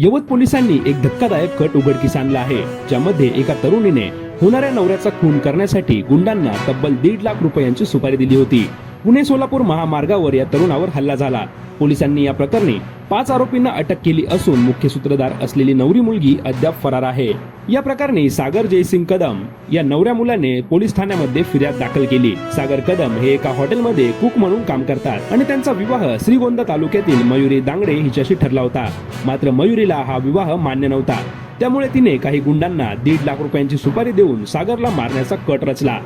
यवत पोलिसांनी एक धक्कादायक कट उघडकीस आणला आहे ज्यामध्ये एका तरुणीने होणाऱ्या नवऱ्याचा खून करण्यासाठी गुंडांना तब्बल दीड लाख रुपयांची सुपारी दिली होती. पुणे सोलापूर महामार्गावर या तरुणावर हल्ला झाला. पोलिसांनी या प्रकरणी पाच आरोपींना अटक केली असून मुख्य सूत्रधार असलेली नवरी मुलगी अद्याप फरार आहे. या प्रकरणी सागर जयसिंग कदम या नवऱ्या मुलाने पोलीस ठाण्यामध्ये फिर्याद दाखल केली. सागर कदम हे एका हॉटेलमध्ये कुक म्हणून काम करतात आणि त्यांचा विवाह श्रीगोंदा तालुक्यातील मयुरी दांगडे हिच्याशी ठरला होता. मात्र मयुरीला हा विवाह मान्य नव्हता. त्यामुळे तिने काही गुंडांना दीड लाख रुपयांची सुपारी देऊन सागरला मारण्याचा कट रचला.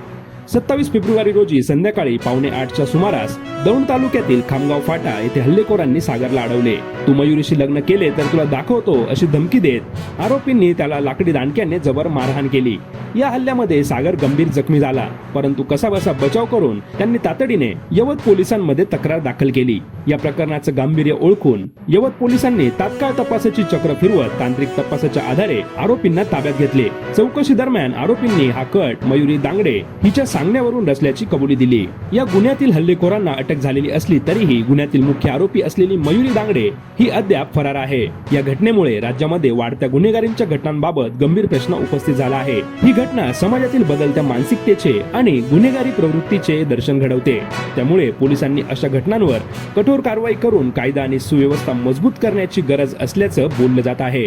सत्तावीस फेब्रुवारी रोजी संध्याकाळी पावणे आठच्या सुमारास दौंड तालुक्यातील खामगाव फाटा येथे हल्लेखोरांनी सागरला अडवले. तू मयुरीशी लग्न केले तर तुला दाखवतो अशी धमकी देत आरोपींनी त्याला लाकडी दांडक्याने जबर मारहाण केली. या हल्ल्यामध्ये सागर गंभीर जखमी झाला परंतु कसाबसा बचाव करून त्यांनी तातडीने यवत पोलिसांमध्ये तक्रार दाखल केली. या प्रकरणाचं गांभीर्य ओळखून यवत पोलिसांनी तात्काळ तपासाची चक्र फिरवत तांत्रिक तपासाच्या आधारे आरोपींना ताब्यात घेतले. चौकशी दरम्यान आरोपींनी हा कट मयुरी दांगडे हिच्या सांगण्यावरून रचल्याची कबुली दिली. या गुन्ह्यातील हल्लेखोरांना अटक झालेली असली तरीही गुन्ह्यातील मुख्य आरोपी असलेली मयुरी दांगडे ही अद्याप फरार आहे. या घटनेमुळे राज्यामध्ये वाढत्या गुन्हेगारींच्या घटनांबाबत गंभीर प्रश्न उपस्थित झाला आहे. ही घटना समाजातील बदलत्या मानसिकतेचे आणि गुन्हेगारी प्रवृत्तीचे दर्शन घडवते. त्यामुळे पोलिसांनी अशा घटनांवर कठोर कारवाई करून कायदा आणि सुव्यवस्था मजबूत करण्याची गरज असल्याचं बोललं जात आहे.